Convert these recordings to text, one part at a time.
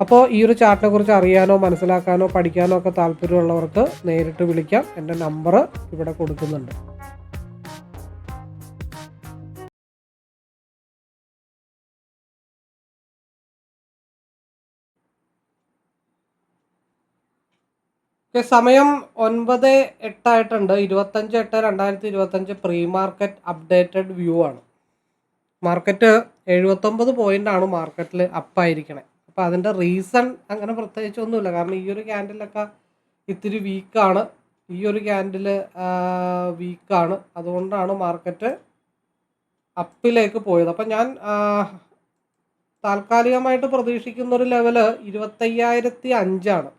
അപ്പോൾ ഈ ഒരു ചാർട്ടിനെ കുറിച്ച് അറിയാനോ മനസ്സിലാക്കാനോ പഠിക്കാനോ ഒക്കെ താല്പര്യമുള്ളവർക്ക് നേരിട്ട് വിളിക്കാം. എന്റെ നമ്പർ ഇവിടെ കൊടുക്കുന്നുണ്ട്. സമയം ഒൻപത് എട്ടായിട്ടുണ്ട്. ഇരുപത്തഞ്ച് എട്ട് രണ്ടായിരത്തി ഇരുപത്തഞ്ച് പ്രീ മാർക്കറ്റ് അപ്ഡേറ്റഡ് വ്യൂ ആണ്. മാർക്കറ്റ് എഴുപത്തൊമ്പത് ആണ് മാർക്കറ്റിൽ അപ്പായിരിക്കണേ അപ്പോൾ അതിന്റെ റീസൺ അങ്ങനെ പ്രത്യേകിച്ച് ഒന്നുമില്ല കാരണം ഈ ഒരു ക്യാൻഡിലൊക്കെ ഇത്തിരി വീക്കാണ്. ഈ ഒരു ക്യാൻഡിൽ വീക്കാണ്. അതുകൊണ്ടാണ് മാർക്കറ്റ് അപ്പിലേക്ക് പോയത്. അപ്പം ഞാൻ താൽക്കാലികമായിട്ട് പ്രതീക്ഷിക്കുന്ന ഒരു ലെവൽ ഇരുപത്തയ്യായിരത്തി അഞ്ചാണ്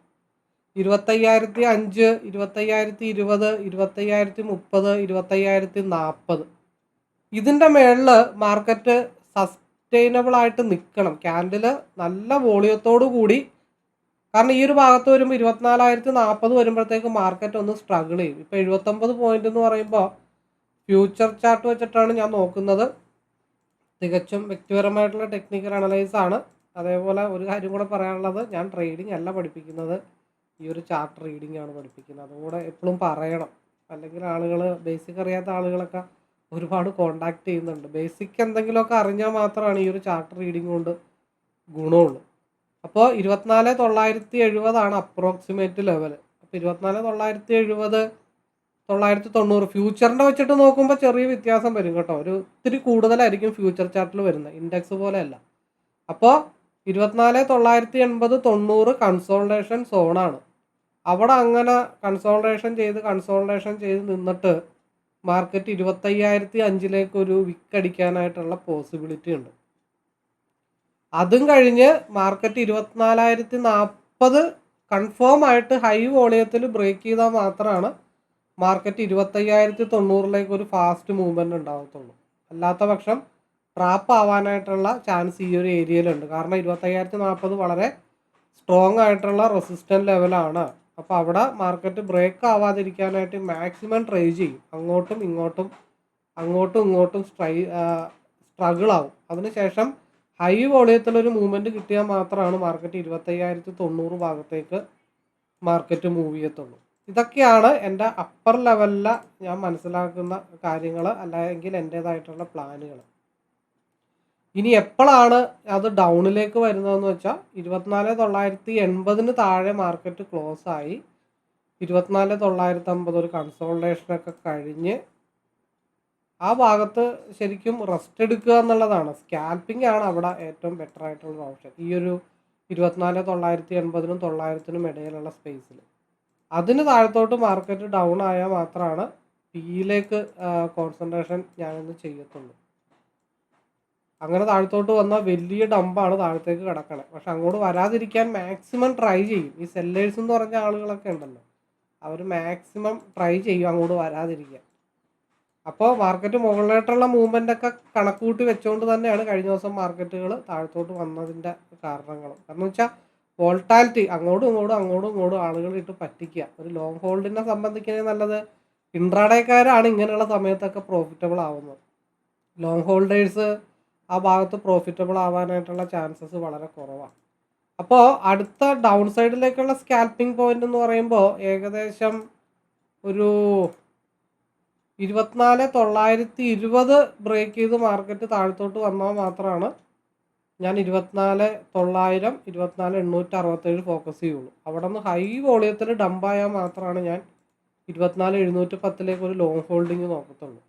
ഇരുപത്തയ്യായിരത്തി അഞ്ച് ഇരുപത്തയ്യായിരത്തി ഇരുപത് ഇരുപത്തയ്യായിരത്തി മുപ്പത് ഇരുപത്തയ്യായിരത്തി നാൽപ്പത് ഇതിന്റെ മേളിൽ മാർക്കറ്റ് സസ്റ്റൈനബിൾ ആയിട്ട് നിൽക്കണം ക്യാൻഡിൽ നല്ല വോളിയത്തോടു കൂടി കാരണം ഈ ഒരു ഭാഗത്ത് വരുമ്പോൾ ഇരുപത്തിനാലായിരത്തി നാൽപ്പത് വരുമ്പോഴത്തേക്ക് മാർക്കറ്റ് ഒന്ന് സ്ട്രഗിൾ ചെയ്യും. ഇപ്പോൾ എഴുപത്തൊമ്പത് പോയിന്റ് എന്ന് പറയുമ്പോൾ ഫ്യൂച്ചർ ചാർട്ട് വെച്ചിട്ടാണ് ഞാൻ നോക്കുന്നത്. തികച്ചും വ്യക്തിപരമായിട്ടുള്ള ടെക്നിക്കൽ അനലൈസ് ആണ്. അതേപോലെ ഒരു കാര്യം കൂടെ പറയാനുള്ളത് ഞാൻ ട്രേഡിംഗ് അല്ല പഠിപ്പിക്കുന്നത്. ഈ ഒരു ചാർട്ട് റീഡിംഗ് ആണ് പഠിപ്പിക്കുന്നത്. അതുകൂടെ എപ്പോഴും പറയണം. അല്ലെങ്കിൽ ആളുകൾ ബേസിക് അറിയാത്ത ആളുകളൊക്കെ ഒരുപാട് കോണ്ടാക്ട് ചെയ്യുന്നുണ്ട്. ബേസിക് എന്തെങ്കിലുമൊക്കെ അറിഞ്ഞാൽ മാത്രമാണ് ഈ ഒരു ചാർട്ട് റീഡിംഗ് കൊണ്ട് ഗുണമുള്ളൂ. അപ്പോൾ ഇരുപത്തിനാല് തൊള്ളായിരത്തി എഴുപതാണ് അപ്രോക്സിമേറ്റ് ലെവൽ അപ്പോൾ ഇരുപത്തിനാല് തൊള്ളായിരത്തി എഴുപത് തൊള്ളായിരത്തി തൊണ്ണൂറ് ഫ്യൂച്ചറിന്റെ വെച്ചിട്ട് നോക്കുമ്പോൾ ചെറിയ വ്യത്യാസം വരും കേട്ടോ. ഒരു ഇത്തിരി കൂടുതലായിരിക്കും ഫ്യൂച്ചർ ചാർട്ടിൽ വരുന്നത്. ഇൻഡെക്സ് പോലെയല്ല. അപ്പോൾ ഇരുപത്തിനാല് തൊള്ളായിരത്തി എൺപത് തൊണ്ണൂറ് കൺസോൾട്ടേഷൻ സോണാണ് അവിടെ അങ്ങനെ കൺസോൾട്ടേഷൻ ചെയ്ത് കൺസോൾട്ടേഷൻ ചെയ്ത് നിന്നിട്ട് മാർക്കറ്റ് ഇരുപത്തയ്യായിരത്തി അഞ്ചിലേക്ക് ഒരു വിക്കടിക്കാനായിട്ടുള്ള പോസിബിലിറ്റി ഉണ്ട്. അതും കഴിഞ്ഞ് മാർക്കറ്റ് ഇരുപത്തിനാലായിരത്തി നാൽപ്പത് കൺഫേം ആയിട്ട് ഹൈ വോളിയത്തിൽ ബ്രേക്ക് ചെയ്താൽ മാത്രമാണ് മാർക്കറ്റ് ഇരുപത്തയ്യായിരത്തി തൊണ്ണൂറിലേക്ക് ഒരു ഫാസ്റ്റ് മൂവ്മെന്റ് ഉണ്ടാകത്തുള്ളൂ അല്ലാത്ത പക്ഷം ട്രാപ്പ് ആവാനായിട്ടുള്ള ചാൻസ് ഈ ഒരു ഏരിയയിലുണ്ട് കാരണം ഇരുപത്തയ്യായിരത്തി നാൽപ്പത് വളരെ സ്ട്രോങ് ആയിട്ടുള്ള റെസിസ്റ്റന്റ് ലെവലാണ് അപ്പോൾ അവിടെ മാർക്കറ്റ് ബ്രേക്ക് ആവാതിരിക്കാനായിട്ട് മാക്സിമം ട്രൈ ചെയ്യും. അങ്ങോട്ടും ഇങ്ങോട്ടും അങ്ങോട്ടും ഇങ്ങോട്ടും സ്ട്രൈ സ്ട്രഗിൾ ആവും. അതിനുശേഷം ഹൈ വോളിയത്തിൽ ഒരു മൂവ്മെന്റ് കിട്ടിയാൽ മാത്രമാണ് മാർക്കറ്റ് ഇരുപത്തയ്യായിരത്തി തൊണ്ണൂറ് ഭാഗത്തേക്ക് മാർക്കറ്റ് മൂവ് ചെയ്യത്തുള്ളൂ. ഇതൊക്കെയാണ് എന്റെ അപ്പർ ലെവലിലെ ഞാൻ മനസ്സിലാക്കുന്ന കാര്യങ്ങൾ അല്ലെങ്കിൽ എന്റേതായിട്ടുള്ള പ്ലാനുകൾ ഇനി എപ്പോഴാണ് അത് ഡൗണിലേക്ക് വരുന്നതെന്ന് വെച്ചാൽ ഇരുപത്തിനാല് തൊള്ളായിരത്തി എൺപതിന് താഴെ മാർക്കറ്റ് ക്ലോസ് ആയി. ഇരുപത്തിനാല് തൊള്ളായിരത്തി അമ്പത് ഒരു കൺസോൾട്ടേഷനൊക്കെ കഴിഞ്ഞ് ആ ഭാഗത്ത് ശരിക്കും റെസ്റ്റ് എടുക്കുക എന്നുള്ളതാണ്. സ്കാൽപ്പിംഗ് ആണ് അവിടെ ഏറ്റവും ബെറ്റർ ആയിട്ടുള്ള ഓപ്ഷൻ ഈ ഒരു ഇരുപത്തിനാല് തൊള്ളായിരത്തി എൺപതിനും തൊള്ളായിരത്തിനും ഇടയിലുള്ള സ്പേസിൽ അതിന് താഴത്തോട്ട് മാർക്കറ്റ് ഡൗൺ ആയാൽ മാത്രമാണ് പിയിലേക്ക് കോൺസെൻട്രേഷൻ ഞാനൊന്ന് ചെയ്യത്തുള്ളൂ. അങ്ങനെ താഴത്തോട്ട് വന്ന വലിയ ഡമ്പാണ് താഴത്തേക്ക് കിടക്കണത് പക്ഷെ അങ്ങോട്ട് വരാതിരിക്കാൻ മാക്സിമം ട്രൈ ചെയ്യും. ഈ സെല്ലേഴ്സ് എന്ന് പറഞ്ഞ ആളുകളൊക്കെ ഉണ്ടല്ലോ. അവർ മാക്സിമം ട്രൈ ചെയ്യും അങ്ങോട്ട് വരാതിരിക്കാൻ. അപ്പോൾ മാർക്കറ്റ് മുകളിലോട്ടുള്ള മൂവ്മെന്റ് ഒക്കെ കണക്കൂട്ടി വെച്ചുകൊണ്ട് തന്നെയാണ് കഴിഞ്ഞ ദിവസം മാർക്കറ്റുകൾ താഴത്തോട്ട് വന്നതിന്റെ കാരണങ്ങൾ കാരണം വെച്ചാൽ വോൾട്ടാലിറ്റി അങ്ങോട്ടും ഇങ്ങോട്ടും അങ്ങോട്ടും ഇങ്ങോട്ടും ആളുകൾ ഇട്ട് പറ്റിക്കുക. ഒരു ലോങ് ഹോൾഡിനെ സംബന്ധിക്കുന്നത് നല്ലത് ഇൻട്രാഡേക്കാരാണ് ഇങ്ങനെയുള്ള സമയത്തൊക്കെ പ്രോഫിറ്റബിൾ ആവുന്നത്. ലോങ് ഹോൾഡേഴ്സ് ആ ഭാഗത്ത് പ്രോഫിറ്റബിൾ ആവാനായിട്ടുള്ള ചാൻസസ് വളരെ കുറവാണ്. അപ്പോൾ അടുത്ത ഡൗൺ സൈഡിലേക്കുള്ള സ്കാൽപ്പിംഗ് പോയിന്റ് എന്ന് പറയുമ്പോൾ ഏകദേശം ഒരു ഇരുപത്തിനാല് തൊള്ളായിരത്തി ഇരുപത് ബ്രേക്ക് ചെയ്ത് മാർക്കറ്റ് താഴത്തോട്ട് വന്നാൽ മാത്രമാണ് ഞാൻ ഇരുപത്തിനാല് തൊള്ളായിരം ഇരുപത്തിനാല് എണ്ണൂറ്റി അറുപത്തേഴ് ഫോക്കസ് ചെയ്യുള്ളൂ. അവിടെ നിന്ന് ഹൈ വോളിയത്തിൽ ആയാൽ മാത്രമാണ് ഞാൻ ഇരുപത്തിനാല് എഴുന്നൂറ്റി പത്തിലേക്ക് ഒരു ലോങ് ഹോൾഡിങ് നോക്കത്തുള്ളൂ.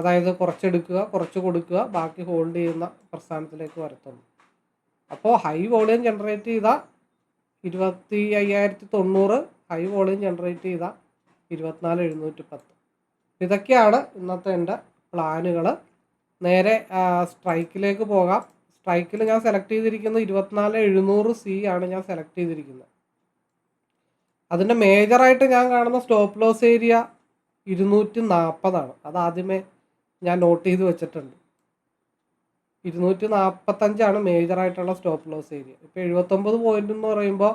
അതായത് കുറച്ചെടുക്കുക കുറച്ച് കൊടുക്കുക ബാക്കി ഹോൾഡ് ചെയ്യുന്ന പ്രസ്ഥാനത്തിലേക്ക് വരത്തുള്ളൂ അപ്പോൾ ഹൈ വോളിയം ജനറേറ്റ് ചെയ്ത ഇരുപത്തി അയ്യായിരത്തി തൊണ്ണൂറ് ഹൈ വോളിയം ജനറേറ്റ് ചെയ്ത ഇരുപത്തിനാല് എഴുന്നൂറ്റി പത്ത് ഇതൊക്കെയാണ് ഇന്നത്തെ എന്റെ പ്ലാനുകൾ നേരെ സ്ട്രൈക്കിലേക്ക് പോകാം. സ്ട്രൈക്കിൽ ഞാൻ സെലക്ട് ചെയ്തിരിക്കുന്നത് ഇരുപത്തിനാല് എഴുന്നൂറ് സി ആണ് ഞാൻ സെലക്ട് ചെയ്തിരിക്കുന്നത്. അതിന്റെ മേജറായിട്ട് ഞാൻ കാണുന്ന സ്റ്റോപ്പ് ലോസ് ഏരിയ ഇരുന്നൂറ്റി നാൽപ്പതാണ് അത് ആദ്യമേ ഞാൻ നോട്ട് ചെയ്ത് വെച്ചിട്ടുണ്ട്. ഇരുന്നൂറ്റി നാൽപ്പത്തഞ്ചാണ് മേജറായിട്ടുള്ള സ്റ്റോപ്പ് ലോസ് ഏരിയ ഇപ്പോൾ എഴുപത്തൊമ്പത് പോയിന്റ് എന്ന് പറയുമ്പോൾ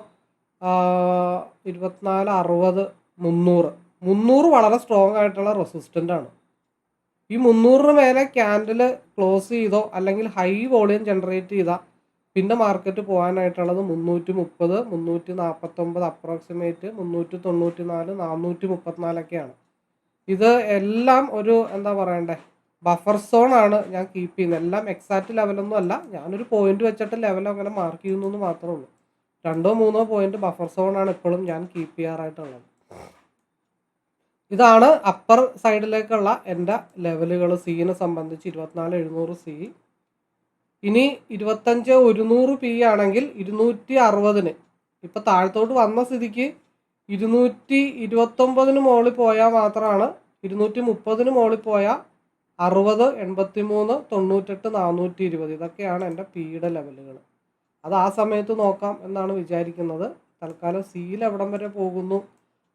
ഇരുപത്തിനാല് അറുപത് മുന്നൂറ്. മുന്നൂറ് വളരെ സ്ട്രോങ് ആയിട്ടുള്ള റെസിസ്റ്റന്റ് ആണ്. ഈ മുന്നൂറിന് മേലെ ക്യാൻഡിൽ ക്ലോസ് ചെയ്തോ അല്ലെങ്കിൽ ഹൈ വോളിയം ജനറേറ്റ് ചെയ്താൽ പിന്നെ മാർക്കറ്റ് പോകാനായിട്ടുള്ളത് മുന്നൂറ്റി മുപ്പത് മുന്നൂറ്റി നാൽപ്പത്തൊമ്പത് അപ്രോക്സിമേറ്റ് മുന്നൂറ്റി തൊണ്ണൂറ്റി നാല് നാനൂറ്റി മുപ്പത്തിനാലൊക്കെയാണ് ഇത് എല്ലാം ഒരു എന്താ പറയണ്ടേ? ബഫർ സോൺ ആണ് ഞാൻ കീപ്പ് ചെയ്യുന്നത്. എല്ലാം എക്സാക്റ്റ് ലെവലൊന്നും അല്ല. ഞാനൊരു പോയിന്റ് വെച്ചിട്ട് ലെവൽ അങ്ങനെ മാർക്ക് ചെയ്യുന്നു എന്ന് മാത്രമേ ഉള്ളൂ. രണ്ടോ മൂന്നോ പോയിന്റ് ബഫർ സോൺ ആണ് ഇപ്പോഴും ഞാൻ കീപ്പ് ചെയ്യാറായിട്ടുള്ളത്. ഇതാണ് അപ്പർ സൈഡിലേക്കുള്ള എന്റെ ലെവലുകൾ സീനെ സംബന്ധിച്ച് ഇരുപത്തിനാല് എഴുന്നൂറ് സി ഇനി ഇരുപത്തഞ്ച് ഒരുന്നൂറ് പി ആണെങ്കിൽ ഇരുന്നൂറ്റി അറുപതിന് ഇപ്പം താഴത്തോട്ട് വന്ന സ്ഥിതിക്ക് ഇരുന്നൂറ്റി ഇരുപത്തൊമ്പതിന് മുകളിൽ പോയാൽ മാത്രമാണ് ഇരുന്നൂറ്റി മുപ്പതിന് മുകളിൽ പോയാൽ അറുപത് എൺപത്തി മൂന്ന് തൊണ്ണൂറ്റെട്ട് നാനൂറ്റി ഇരുപത് ഇതൊക്കെയാണ് എന്റെ പിയുടെ ലെവലുകൾ. അത് ആ സമയത്ത് നോക്കാം എന്നാണ് വിചാരിക്കുന്നത്. തൽക്കാലം സിയിൽ എവിടം വരെ പോകുന്നു?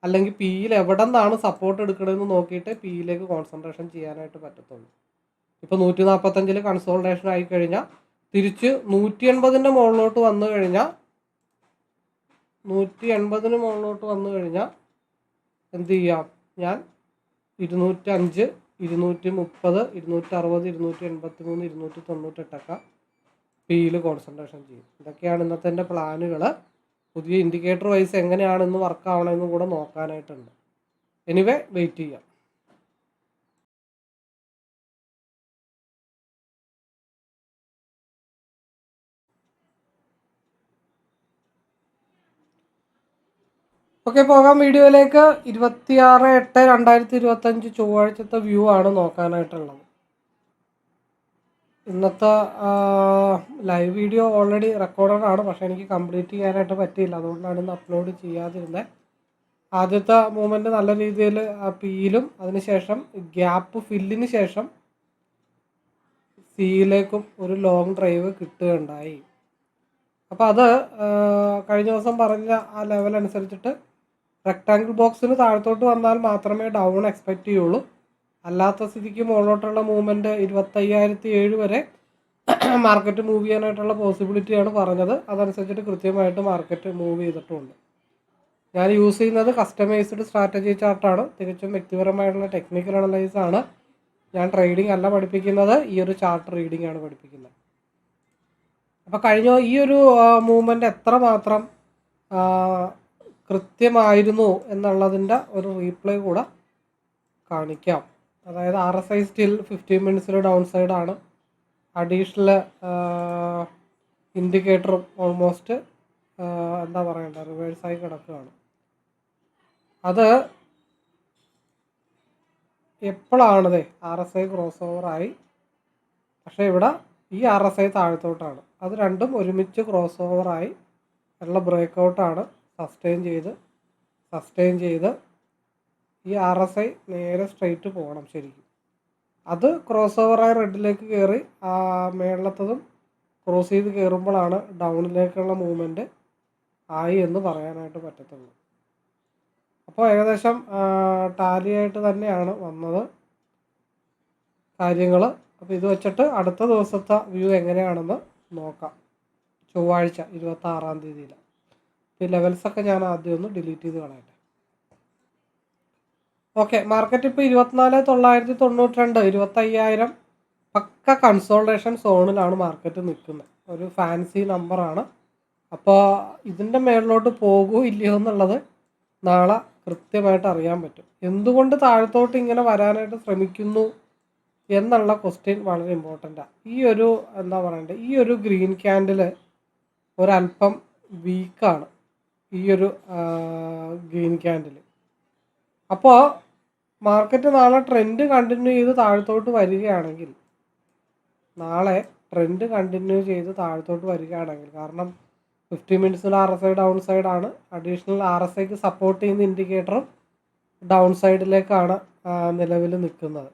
അല്ലെങ്കിൽ പിയിൽ എവിടെ നിന്നാണ് സപ്പോർട്ട് എടുക്കണമെന്ന് നോക്കിയിട്ട് പിയിലേക്ക് കോൺസെൻട്രേഷൻ ചെയ്യാനായിട്ട് പറ്റത്തുള്ളൂ. ഇപ്പോൾ നൂറ്റി നാൽപ്പത്തഞ്ചിൽ കൺസോൾട്ടേഷൻ ആയി കഴിഞ്ഞാൽ തിരിച്ച് നൂറ്റി എൺപതിന്റെ മുകളിലോട്ട് വന്നു കഴിഞ്ഞാൽ നൂറ്റി എൺപതിന് മുകളിലോട്ട് വന്നു കഴിഞ്ഞാൽ എന്ത് ചെയ്യാം? ഞാൻ ഇരുന്നൂറ്റഞ്ച് ഇരുന്നൂറ്റി മുപ്പത് ഇരുന്നൂറ്റി അറുപത് ഇരുന്നൂറ്റി എൺപത്തി മൂന്ന് ഇരുന്നൂറ്റി തൊണ്ണൂറ്റെട്ടൊക്കെ പിയിൽ കോൺസെൻട്രേഷൻ ചെയ്യും. ഇതൊക്കെയാണ് ഇന്നത്തെ എന്റെ പ്ലാനുകൾ പുതിയ ഇൻഡിക്കേറ്റർ വൈസ് എങ്ങനെയാണെന്ന് വർക്ക് ആവണമെന്ന് കൂടെ നോക്കാനായിട്ടുണ്ട്. എനിവേ വെയിറ്റ് ചെയ്യാം. ഓക്കെ പോകാം. വീഡിയോയിലേക്ക് ഇരുപത്തിയാറ് എട്ട് രണ്ടായിരത്തി ഇരുപത്തഞ്ച് ചൊവ്വാഴ്ചത്തെ വ്യൂ ആണ് നോക്കാനായിട്ടുള്ളത്. ഇന്നത്തെ ലൈവ് വീഡിയോ ഓൾറെഡി റെക്കോർഡഡ് ആണ്. പക്ഷേ എനിക്ക് കംപ്ലീറ്റ് ചെയ്യാനായിട്ട് പറ്റിയില്ല. അതുകൊണ്ടാണ് ഇന്ന് അപ്ലോഡ് ചെയ്യാതിരുന്നത് ആദ്യത്തെ മൂമെന്റ് നല്ല രീതിയിൽ പിയിലും അതിനുശേഷം ഗ്യാപ്പ് ഫില്ലിന് ശേഷം സിയിലേക്കും ഒരു ലോങ് ഡ്രൈവ് കിട്ടുകയുണ്ടായി. അപ്പോൾ അത് കഴിഞ്ഞ ദിവസം പറഞ്ഞ ആ ലെവൽ അനുസരിച്ചിട്ട് റെക്ടാങ്കിൾ ബോക്സിന് താഴത്തോട്ട് വന്നാൽ മാത്രമേ ഡൗൺ എക്സ്പെക്റ്റ് ചെയ്യുള്ളൂ. അല്ലാത്ത സ്ഥിതിക്ക് മുകളിലോട്ടുള്ള മൂവ്മെന്റ് ഇരുപത്തയ്യായിരത്തി ഏഴ് വരെ മാർക്കറ്റ് മൂവ് ചെയ്യാനായിട്ടുള്ള പോസിബിലിറ്റിയാണ് പറഞ്ഞത്. അതനുസരിച്ചിട്ട് കൃത്യമായിട്ട് മാർക്കറ്റ് മൂവ് ചെയ്തിട്ടുണ്ട്. ഞാൻ യൂസ് ചെയ്യുന്നത് കസ്റ്റമൈസ്ഡ് സ്ട്രാറ്റജി ചാർട്ടാണ് തികച്ചും വ്യക്തിപരമായിട്ടുള്ള ടെക്നിക്കൽ അനലൈസ് ആണ്. ഞാൻ ട്രേഡിംഗ് അല്ല പഠിപ്പിക്കുന്നത്. ഈ ഒരു ചാർട്ട് റീഡിംഗ് ആണ് പഠിപ്പിക്കുന്നത്. അപ്പോൾ കഴിഞ്ഞ ഈ ഒരു മൂവ്മെന്റ് എത്രമാത്രം കൃത്യമായിരുന്നു എന്നുള്ളതിന്റെ ഒരു റീപ്ലൈ കൂടെ കാണിക്കാം. അതായത് R S I still fifteen മിനിറ്റ്സിൽ down സൈഡാണ് അഡീഷണൽ ഇൻഡിക്കേറ്ററും ഓൾമോസ്റ്റ് എന്താ പറയണ്ട റിവേഴ്സായി കിടക്കുകയാണ്. അത് എപ്പോഴാണതേ ആർ എസ് ഐ ക്രോസ് ഓവറായി പക്ഷേ ഇവിടെ ഈ ആർ എസ് ഐ താഴത്തോട്ടാണ്. അത് രണ്ടും ഒരുമിച്ച് ക്രോസ് ഓവറായി ഉള്ള ബ്രേക്ക് ഔട്ടാണ് സസ്റ്റെയിൻ ചെയ്ത് സസ്റ്റെയിൻ ചെയ്ത് ഈ ആർ എസ് ഐ നേരെ സ്ട്രെയിറ്റ് പോകണം ശരിക്കും. അത് ക്രോസ് ഓവറായി റെഡിലേക്ക് കയറി ആ മേളത്തതും ക്രോസ് ചെയ്ത് കയറുമ്പോഴാണ് ഡൗണിലേക്കുള്ള മൂവ്മെന്റ് ആയി എന്ന് പറയാനായിട്ട് പറ്റത്തുള്ളൂ. അപ്പോൾ ഏകദേശം ടാലിയായിട്ട് തന്നെയാണ് വന്നത് കാര്യങ്ങൾ അപ്പോൾ ഇത് വെച്ചിട്ട് അടുത്ത ദിവസത്തെ വ്യൂ എങ്ങനെയാണെന്ന് നോക്കാം. ചൊവ്വാഴ്ച ഇരുപത്തി ആറാം തീയതിയിൽ ഈ ലെവൽസൊക്കെ ഞാൻ ആദ്യം ഒന്ന് ഡിലീറ്റ് ചെയ്ത് കളയട്ടെ. ഓക്കെ മാർക്കറ്റ് ഇപ്പോൾ ഇരുപത്തിനാല് തൊള്ളായിരത്തി തൊണ്ണൂറ്റി രണ്ട് ഇരുപത്തയ്യായിരം പക്ക കൺസോൾട്ടേഷൻ സോണിലാണ് മാർക്കറ്റ് നിൽക്കുന്നത്. ഒരു ഫാൻസി നമ്പറാണ് അപ്പോൾ ഇതിന്റെ മേളിലോട്ട് പോകുമോ ഇല്ലയോ എന്നുള്ളത് നാളെ കൃത്യമായിട്ട് അറിയാൻ പറ്റും. എന്തുകൊണ്ട് താഴത്തോട്ട് ഇങ്ങനെ വരാനായിട്ട് ശ്രമിക്കുന്നു എന്നുള്ള ക്വസ്റ്റ്യൻ വളരെ ഇമ്പോർട്ടന്റാണ് ഈ ഒരു എന്താ പറയണ്ടേ ഈ ഒരു ഗ്രീൻ ക്യാൻഡിൽ ഒരല്പം വീക്കാണ് ഈ ഒരു ഗ്രീൻ ക്യാൻഡിൽ. അപ്പോൾ മാർക്കറ്റ് നാളെ ട്രെൻഡ് കണ്ടിന്യൂ ചെയ്ത് താഴത്തോട്ട് വരികയാണെങ്കിൽ നാളെ ട്രെൻഡ് കണ്ടിന്യൂ ചെയ്ത് താഴത്തോട്ട് വരികയാണെങ്കിൽ കാരണം ഫിഫ്റ്റി മിനിറ്റ്സിൽ ആർ എസ് ഐ ഡൗൺ സൈഡാണ് അഡീഷണൽ ആർ എസ് ഐക്ക് സപ്പോർട്ട് ചെയ്യുന്ന ഇൻഡിക്കേറ്ററും ഡൗൺ സൈഡിലേക്കാണ് നിലവിൽ നിൽക്കുന്നത്.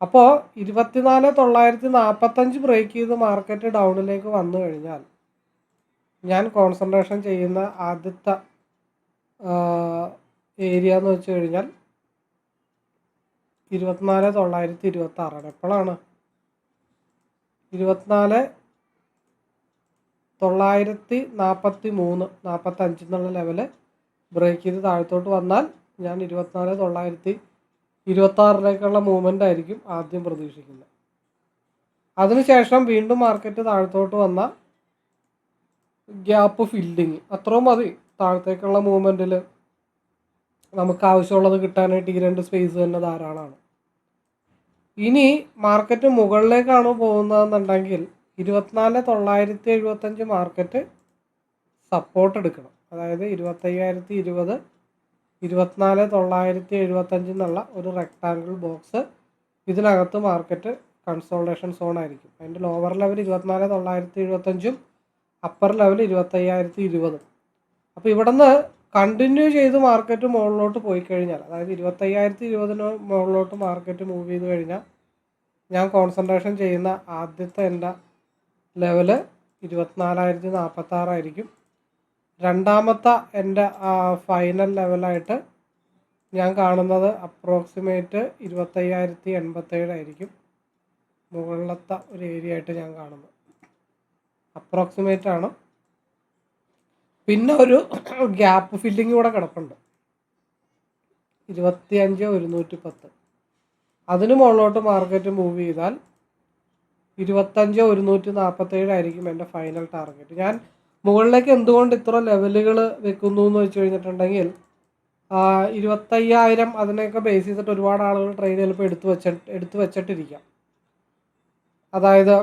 അപ്പോൾ ഇരുപത്തിനാല് തൊള്ളായിരത്തി നാൽപ്പത്തഞ്ച് ബ്രേക്ക് ചെയ്ത് മാർക്കറ്റ് ഡൗണിലേക്ക് വന്നു കഴിഞ്ഞാൽ ഞാൻ കോൺസെൻട്രേഷൻ ചെയ്യുന്ന ആദ്യത്തെ ഏരിയ എന്ന് വെച്ച് കഴിഞ്ഞാൽ ഇരുപത്തിനാല് തൊള്ളായിരത്തി ഇരുപത്തി ആറാണ് എപ്പോഴാണ്? ഇരുപത്തിനാല് തൊള്ളായിരത്തി നാൽപ്പത്തി മൂന്ന് നാൽപ്പത്തഞ്ച് എന്നുള്ള ലെവൽ ബ്രേക്ക് ചെയ്ത് താഴത്തോട്ട് വന്നാൽ ഞാൻ ഇരുപത്തിനാല് തൊള്ളായിരത്തി ഇരുപത്തി ആറിലേക്കുള്ള മൂവ്മെന്റ് ആയിരിക്കും ആദ്യം പ്രതീക്ഷിക്കുന്നത്. അതിനുശേഷം വീണ്ടും മാർക്കറ്റ് താഴത്തോട്ട് വന്ന ഗ്യാപ്പ് ഫില്ലിങ് അത്രയും മതി. താഴത്തേക്കുള്ള മൂവ്മെന്റിൽ നമുക്ക് ആവശ്യമുള്ളത് കിട്ടാനായിട്ട് ഈ രണ്ട് സ്പേസ് തന്നെ ധാരാളമാണ് ഇനി മാർക്കറ്റ് മുകളിലേക്കാണ് പോകുന്നതെന്നുണ്ടെങ്കിൽ ഇരുപത്തിനാല് തൊള്ളായിരത്തി എഴുപത്തഞ്ച് മാർക്കറ്റ് സപ്പോർട്ട് എടുക്കണം. അതായത് ഇരുപത്തയ്യായിരത്തി ഇരുപത് ഇരുപത്തിനാല് തൊള്ളായിരത്തി എഴുപത്തഞ്ച് എന്നുള്ള ഒരു റെക്ടാങ്കിൾ ബോക്സ് ഇതിനകത്ത് മാർക്കറ്റ് കൺസോൾട്ടേഷൻ സോൺ ആയിരിക്കും. അതിന്റെ ലോവർ ലെവൽ ഇരുപത്തിനാല് തൊള്ളായിരത്തി എഴുപത്തഞ്ചും അപ്പർ ലെവൽ ഇരുപത്തയ്യായിരത്തി ഇരുപത് അപ്പോൾ ഇവിടെ നിന്ന് കണ്ടിന്യൂ ചെയ്ത് മാർക്കറ്റ് മുകളിലോട്ട് പോയി കഴിഞ്ഞാൽ അതായത് ഇരുപത്തയ്യായിരത്തി ഇരുപതിന് മുകളിലോട്ട് മാർക്കറ്റ് മൂവ് ചെയ്ത് കഴിഞ്ഞാൽ ഞാൻ കോൺസെൻട്രേഷൻ ചെയ്യുന്ന ആദ്യത്തെ എന്റെ ലെവൽ ഇരുപത്തിനാലായിരത്തി നാൽപ്പത്താറായിരിക്കും രണ്ടാമത്തെ എന്റെ ഫൈനൽ ലെവലായിട്ട് ഞാൻ കാണുന്നത് അപ്രോക്സിമേറ്റ് ഇരുപത്തയ്യായിരത്തി എൺപത്തേഴായിരിക്കും മുകളിലത്തെ ഒരു ഏരിയ ആയിട്ട് ഞാൻ കാണുന്നത്. അപ്രോക്സിമേറ്റ് ആണ്. പിന്നെ ഒരു ഗ്യാപ്പ് ഫില്ലിംഗ് കൂടെ കിടപ്പുണ്ട്. ഇരുപത്തി അഞ്ച് ഒരുന്നൂറ്റി പത്ത് അതിന് മുകളിലോട്ട് മാർക്കറ്റ് മൂവ് ചെയ്താൽ ഇരുപത്തഞ്ച് ഒരുന്നൂറ്റി നാൽപ്പത്തേഴായിരിക്കും എന്റെ ഫൈനൽ ടാർഗറ്റ് ഞാൻ മുകളിലേക്ക് എന്തുകൊണ്ട് ഇത്ര ലെവലുകൾ വെക്കുന്നു എന്ന് വെച്ച് കഴിഞ്ഞിട്ടുണ്ടെങ്കിൽ ഇരുപത്തയ്യായിരം അതിനെയൊക്കെ ബേസ് ചെയ്തിട്ട് ഒരുപാട് ആളുകൾ ട്രേഡ് ചിലപ്പോൾ എടുത്തു വെച്ച എടുത്തു വെച്ചിട്ടിരിക്കാം. അതായത്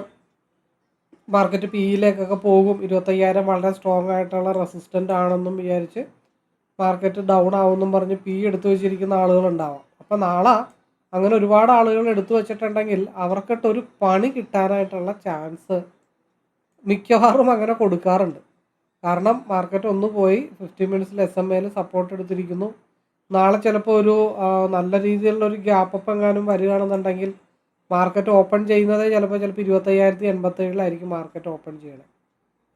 മാർക്കറ്റ് പിയിലേക്കൊക്കെ പോകും. ഇരുപത്തയ്യായിരം വളരെ സ്ട്രോങ് ആയിട്ടുള്ള റെസിസ്റ്റന്റ് ആണെന്നും വിചാരിച്ച് മാർക്കറ്റ് ഡൗൺ ആവുമെന്നും പറഞ്ഞ് പി എടുത്തു വെച്ചിരിക്കുന്ന ആളുകളുണ്ടാവാം അപ്പോൾ നാളെ അങ്ങനെ ഒരുപാട് ആളുകൾ എടുത്തു വെച്ചിട്ടുണ്ടെങ്കിൽ അവർക്കിട്ട് ഒരു പണി കിട്ടാനായിട്ടുള്ള ചാൻസ് മിക്കവാറും അങ്ങനെ കൊടുക്കാറുണ്ട്. കാരണം മാർക്കറ്റ് ഒന്ന് പോയി ഫിഫ്റ്റി മിനിറ്റ്സിൽ എസ് എം എയിൽ സപ്പോർട്ട് എടുത്തിരിക്കുന്നു. നാളെ ചിലപ്പോൾ ഒരു നല്ല രീതിയിലുള്ള ഒരു ഗ്യാപ്പ് അപ്പ് എങ്ങാനും വരികയാണെന്നുണ്ടെങ്കിൽ മാർക്കറ്റ് ഓപ്പൺ ചെയ്യുന്നത് ചിലപ്പോൾ ചിലപ്പോൾ ഇരുപത്തയ്യായിരത്തി എൺപത്തേഴിലായിരിക്കും മാർക്കറ്റ് ഓപ്പൺ ചെയ്യണത്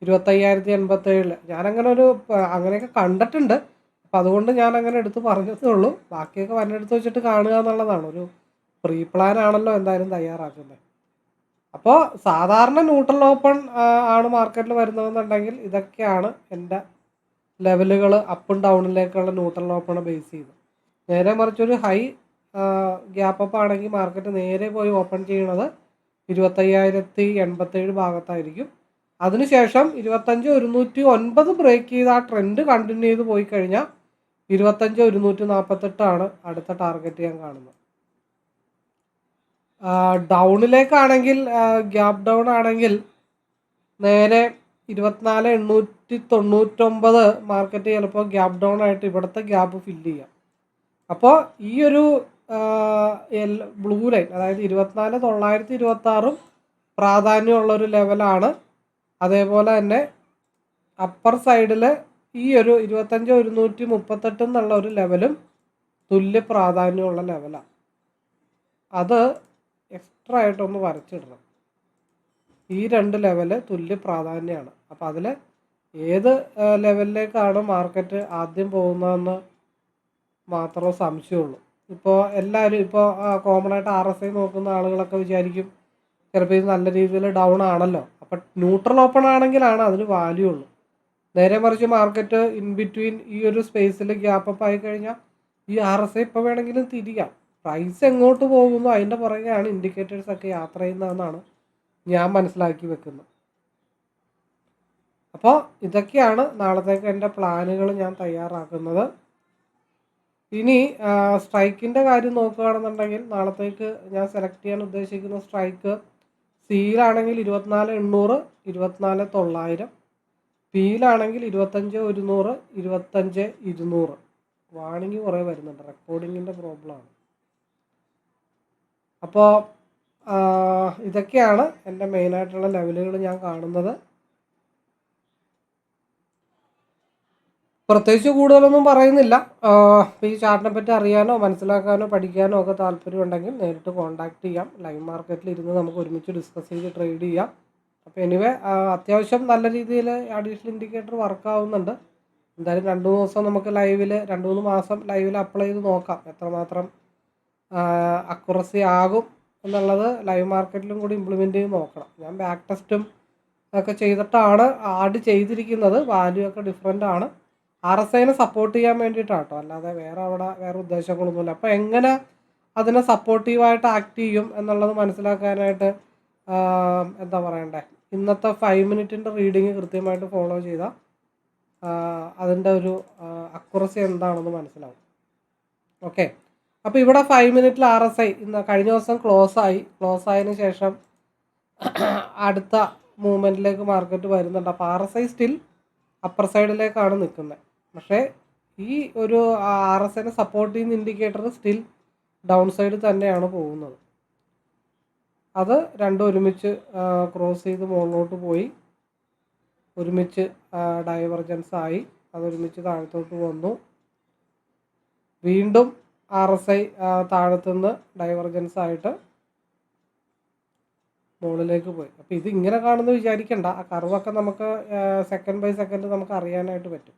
ഇരുപത്തയ്യായിരത്തി എൺപത്തേഴിൽ ഞാനങ്ങനെ ഒരു അങ്ങനെയൊക്കെ കണ്ടിട്ടുണ്ട്. അപ്പം അതുകൊണ്ട് ഞാൻ അങ്ങനെ എടുത്ത് പറഞ്ഞതേ ഉള്ളൂ. ബാക്കിയൊക്കെ വരണെടുത്ത് വെച്ചിട്ട് കാണുക എന്നുള്ളതാണ്. ഒരു പ്രീ പ്ലാൻ ആണല്ലോ എന്തായാലും തയ്യാറാക്കുന്നത്. അപ്പോൾ സാധാരണ ന്യൂട്രൽ ഓപ്പൺ ആണ് മാർക്കറ്റിൽ വരുന്നതെന്നുണ്ടെങ്കിൽ ഇതൊക്കെയാണ് എന്റെ ലെവലുകൾ അപ്പും ഡൗണിലേക്കുള്ള ന്യൂട്രൽ ഓപ്പണ് ബേസ് ചെയ്ത് നേരെ മറിച്ചൊരു ഹൈ ഗ്യാപ്പ് ആണെങ്കിൽ മാർക്കറ്റ് നേരെ പോയി ഓപ്പൺ ചെയ്യണത് ഇരുപത്തയ്യായിരത്തി എൺപത്തേഴ് ഭാഗത്തായിരിക്കും. അതിനുശേഷം ഇരുപത്തഞ്ച് ഒരുന്നൂറ്റി ഒൻപത് ബ്രേക്ക് ചെയ്ത് ആ ട്രെൻഡ് കണ്ടിന്യൂ ചെയ്ത് പോയി കഴിഞ്ഞാൽ ഇരുപത്തഞ്ച് ഒരുന്നൂറ്റി നാൽപ്പത്തെട്ടാണ് അടുത്ത ടാർഗറ്റ് ഞാൻ കാണുന്നത്. ഡൗണിലേക്കാണെങ്കിൽ ഗ്യാപ്പ് ഡൗൺ ആണെങ്കിൽ നേരെ ഇരുപത്തിനാല് എണ്ണൂറ്റി തൊണ്ണൂറ്റൊമ്പത് മാർക്കറ്റ് ചിലപ്പോൾ ഗ്യാപ്പ് ഡൗൺ ആയിട്ട് ഇവിടുത്തെ ഗ്യാപ്പ് ഫില്ല് ചെയ്യാം. അപ്പോൾ ഈ ഒരു ബ്ലൂ ലൈൻ അതായത് ഇരുപത്തിനാല് തൊള്ളായിരത്തി ഇരുപത്തി ആറും പ്രാധാന്യമുള്ള ഒരു ലെവലാണ് അതേപോലെ തന്നെ അപ്പർ സൈഡിൽ ഈ ഒരു ഇരുപത്തഞ്ച് ഒരുന്നൂറ്റി മുപ്പത്തെട്ട് എന്നുള്ള ഒരു ലെവലും തുല്യ പ്രാധാന്യമുള്ള ലെവലാണ് അത് എക്സ്ട്രാ ആയിട്ടൊന്ന് വരച്ചിടണം. ഈ രണ്ട് ലെവൽ തുല്യ പ്രാധാന്യമാണ് അപ്പോൾ അതിൽ ഏത് ലെവലിലേക്കാണ് മാർക്കറ്റ് ആദ്യം പോകുന്നതെന്ന് മാത്രമേ സംശയമുള്ളൂ. ഇപ്പോൾ എല്ലാവരും ഇപ്പോൾ കോമൺ ആയിട്ട് ആർ എസ് ഐ നോക്കുന്ന ആളുകളൊക്കെ വിചാരിക്കും ചിലപ്പോൾ ഇത് നല്ല രീതിയിൽ ഡൗൺ ആണല്ലോ. അപ്പം ന്യൂട്രൽ ഓപ്പൺ ആണെങ്കിലാണ് അതിന് വാല്യൂ ഉള്ളൂ. നേരെ മറിച്ച് മാർക്കറ്റ് ഇൻ ബിറ്റ്വീൻ ഈ ഒരു സ്പേസിൽ ഗ്യാപ്പ് അപ്പ് ആയി കഴിഞ്ഞാൽ ഈ ആർ എസ് ഐ ഇപ്പോൾ വേണമെങ്കിലും തിരിയാം പ്രൈസ് എങ്ങോട്ട് പോകുന്നു അതിന്റെ പുറകെയാണ് ഇൻഡിക്കേറ്റേഴ്സ് ഒക്കെ യാത്ര ചെയ്യുന്നതെന്നാണ് ഞാൻ മനസ്സിലാക്കി വെക്കുന്നത്. അപ്പോൾ ഇതൊക്കെയാണ് നാളത്തേക്ക് എന്റെ പ്ലാനുകൾ ഞാൻ തയ്യാറാക്കുന്നത്. ഇനി സ്ട്രൈക്കിന്റെ കാര്യം നോക്കുകയാണെന്നുണ്ടെങ്കിൽ നാളത്തേക്ക് ഞാൻ സെലക്ട് ചെയ്യാൻ ഉദ്ദേശിക്കുന്ന സ്ട്രൈക്ക് സിയിലാണെങ്കിൽ ഇരുപത്തിനാല് എണ്ണൂറ് ഇരുപത്തിനാല് തൊള്ളായിരം. പിയിലാണെങ്കിൽ ഇരുപത്തഞ്ച് ഒരുന്നൂറ് ഇരുപത്തഞ്ച് ഇരുന്നൂറ്. വാണിംഗ് കുറേ വരുന്നുണ്ട്. റെക്കോർഡിങ്ങിന്റെ പ്രോബ്ലമാണ്. അപ്പോൾ ഇതൊക്കെയാണ് എന്റെ മെയിനായിട്ടുള്ള ലെവലുകൾ ഞാൻ കാണുന്നത്. പ്രത്യേകിച്ച് കൂടുതലൊന്നും പറയുന്നില്ല. ഈ ചാർട്ടിനെ പറ്റി അറിയാനോ മനസ്സിലാക്കാനോ പഠിക്കാനോ ഒക്കെ താല്പര്യമുണ്ടെങ്കിൽ നേരിട്ട് കോൺടാക്ട് ചെയ്യാം. ലൈവ് മാർക്കറ്റിൽ ഇരുന്ന് നമുക്ക് ഒരുമിച്ച് ഡിസ്കസ് ചെയ്ത് ട്രേഡ് ചെയ്യാം. അപ്പോൾ എനിവേ അത്യാവശ്യം നല്ല രീതിയിൽ അഡീഷണൽ ഇൻഡിക്കേറ്റർ വർക്ക് ആവുന്നുണ്ട്. എന്തായാലും രണ്ട് മൂന്ന് ദിവസം നമുക്ക് ലൈവിൽ രണ്ട് മൂന്ന് മാസം ലൈവിൽ അപ്ലൈ ചെയ്ത് നോക്കാം. എത്രമാത്രം അക്യുറസി ആകും എന്നുള്ളത് ലൈവ് മാർക്കറ്റിലും കൂടി ഇംപ്ലിമെന്റ് ചെയ്ത് നോക്കണം. ഞാൻ ബാക്ക് ടെസ്റ്റും ഒക്കെ ചെയ്തിട്ടാണ് ആഡ് ചെയ്തിരിക്കുന്നത്. വാല്യൂ ഒക്കെ ഡിഫറെന്റ് ആണ്. ആർ എസ് ഐനെ സപ്പോർട്ട് ചെയ്യാൻ വേണ്ടിയിട്ടാണ് കേട്ടോ അല്ലാതെ വേറെ അവിടെ വേറെ ഉദ്ദേശങ്ങളൊന്നുമില്ല. അപ്പോൾ എങ്ങനെ അതിനെ സപ്പോർട്ടീവായിട്ട് ആക്ട് ചെയ്യും എന്നുള്ളത് മനസ്സിലാക്കാനായിട്ട് എന്താ പറയണ്ടേ? ഇന്നത്തെ ഫൈവ് മിനിറ്റിന്റെ റീഡിങ് കൃത്യമായിട്ട് ഫോളോ ചെയ്താൽ അതിന്റെ ഒരു അക്കുറസി എന്താണെന്ന് മനസ്സിലാവും. ഓക്കെ അപ്പോൾ ഇവിടെ ഫൈവ് മിനിറ്റിൽ ആർ എസ് ഐ ഇന്ന് കഴിഞ്ഞ ദിവസം ക്ലോസ് ആയി. ക്ലോസ് ആയതിനു ശേഷം അടുത്ത മൂവ്മെന്റിലേക്ക് മാർക്കറ്റ് വരുന്നുണ്ട്. അപ്പോൾ R S I still upper സൈഡിലേക്കാണ് നിൽക്കുന്നത്. പക്ഷേ ഈ ഒരു ആർ എസ് ഐനെ സപ്പോർട്ട് ചെയ്യുന്ന ഇൻഡിക്കേറ്റർ സ്റ്റിൽ ഡൗൺ സൈഡ് തന്നെയാണ് പോകുന്നത്. അത് രണ്ടും ഒരുമിച്ച് ക്രോസ് ചെയ്ത് മുകളിലോട്ട് പോയി ഒരുമിച്ച് ഡൈവർജൻസ് ആയി അതൊരുമിച്ച് താഴത്തോട്ട് വന്നു. വീണ്ടും ആർ എസ് ഐ താഴത്തുനിന്ന് ഡൈവർജൻസ് ആയിട്ട് മുകളിലേക്ക് പോയി. അപ്പോൾ ഇത് ഇങ്ങനെ കാണുന്നു വിചാരിക്കണ്ട. ആ കർവൊക്കെ നമുക്ക് സെക്കൻഡ് ബൈ സെക്കൻഡ് നമുക്ക് അറിയാനായിട്ട് പറ്റും.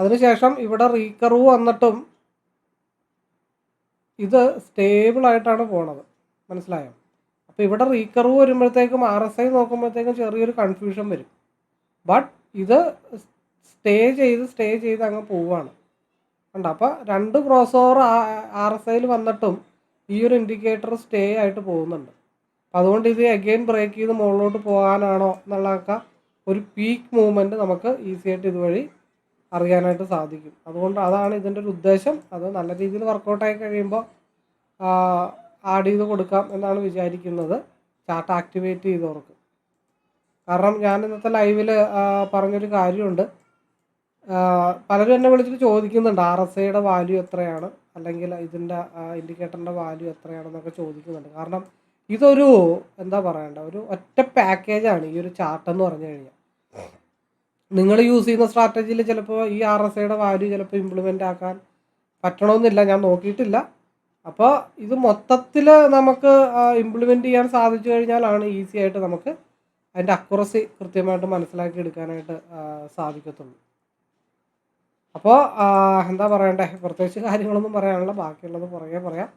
അതിനുശേഷം ഇവിടെ റീകർവ് വന്നിട്ടും ഇത് സ്റ്റേബിൾ ആയിട്ടാണ് പോണത്. മനസ്സിലായോ? അപ്പോൾ ഇവിടെ റീകർവ് വരുമ്പോഴത്തേക്കും ആർ എസ് ഐ നോക്കുമ്പോഴത്തേക്കും ചെറിയൊരു കൺഫ്യൂഷൻ വരും. ബട്ട് ഇത് സ്റ്റേ ചെയ്ത് സ്റ്റേ ചെയ്ത് അങ്ങ് പോവുകയാണ് ഉണ്ട് അപ്പോൾ രണ്ട് ക്രോസ് ഓവർ ആർ എസ് ഐയിൽ വന്നിട്ടും ഈ ഒരു ഇൻഡിക്കേറ്റർ സ്റ്റേ ആയിട്ട് പോകുന്നുണ്ട്. അതുകൊണ്ട് ഇത് അഗെയിൻ ബ്രേക്ക് ചെയ്ത് മുകളിലോട്ട് പോകാനാണോ എന്നുള്ളതൊക്കെ ഒരു പീക്ക് മൂവ്മെന്റ് നമുക്ക് ഈസി ആയിട്ട് ഇതുവഴി അറിയാനായിട്ട് സാധിക്കും. അതുകൊണ്ട് അതാണ് ഇതിന്റെ ഒരു ഉദ്ദേശം. അത് നല്ല രീതിയിൽ വർക്കൗട്ടായി കഴിയുമ്പോൾ ആഡ് ചെയ്ത് കൊടുക്കാം എന്നാണ് വിചാരിക്കുന്നത്. ചാർട്ട് ആക്ടിവേറ്റ് ചെയ്തവർക്ക്. കാരണം ഞാൻ ഇന്നത്തെ ലൈവിൽ പറഞ്ഞൊരു കാര്യമുണ്ട്. പലരും എന്നെ വിളിച്ചിട്ട് ചോദിക്കുന്നുണ്ട് ആർ എസ് ഐയുടെ വാല്യൂ എത്രയാണ്? അല്ലെങ്കിൽ ഇതിന്റെ ഇൻഡിക്കേറ്ററിന്റെ വാല്യൂ എത്രയാണെന്നൊക്കെ ചോദിക്കുന്നുണ്ട്. കാരണം ഇതൊരു എന്താ പറയണ്ട ഒരു ഒറ്റ പാക്കേജാണ് ഈ ഒരു ചാർട്ട് എന്ന് പറഞ്ഞു കഴിഞ്ഞാൽ. നിങ്ങൾ യൂസ് ചെയ്യുന്ന സ്ട്രാറ്റജിയിൽ ചിലപ്പോൾ ഈ ആർ എസ് ഐയുടെ വാല്യൂ ചിലപ്പോൾ ഇംപ്ലിമെന്റ് ആക്കാൻ പറ്റണമെന്നില്ല ഞാൻ നോക്കിയിട്ടില്ല. അപ്പോൾ ഇത് മൊത്തത്തിൽ നമുക്ക് ഇംപ്ലിമെന്റ് ചെയ്യാൻ സാധിച്ചു കഴിഞ്ഞാലാണ് ഈസി ആയിട്ട് നമുക്ക് അതിന്റെ അക്കുറസി കൃത്യമായിട്ട് മനസ്സിലാക്കി എടുക്കാനായിട്ട് സാധിക്കത്തുള്ളൂ. അപ്പോൾ എന്താ പറയണ്ടേ? പ്രത്യേകിച്ച് കാര്യങ്ങളൊന്നും പറയാനുള്ള ബാക്കിയുള്ളത് പുറകെ പറയാം.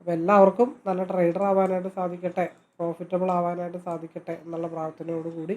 അപ്പോൾ എല്ലാവർക്കും നല്ല ട്രേഡർ ആവാനായിട്ട് സാധിക്കട്ടെ പ്രോഫിറ്റബിൾ ആവാനായിട്ട് സാധിക്കട്ടെ എന്നുള്ള പ്രാർത്ഥനയോടുകൂടി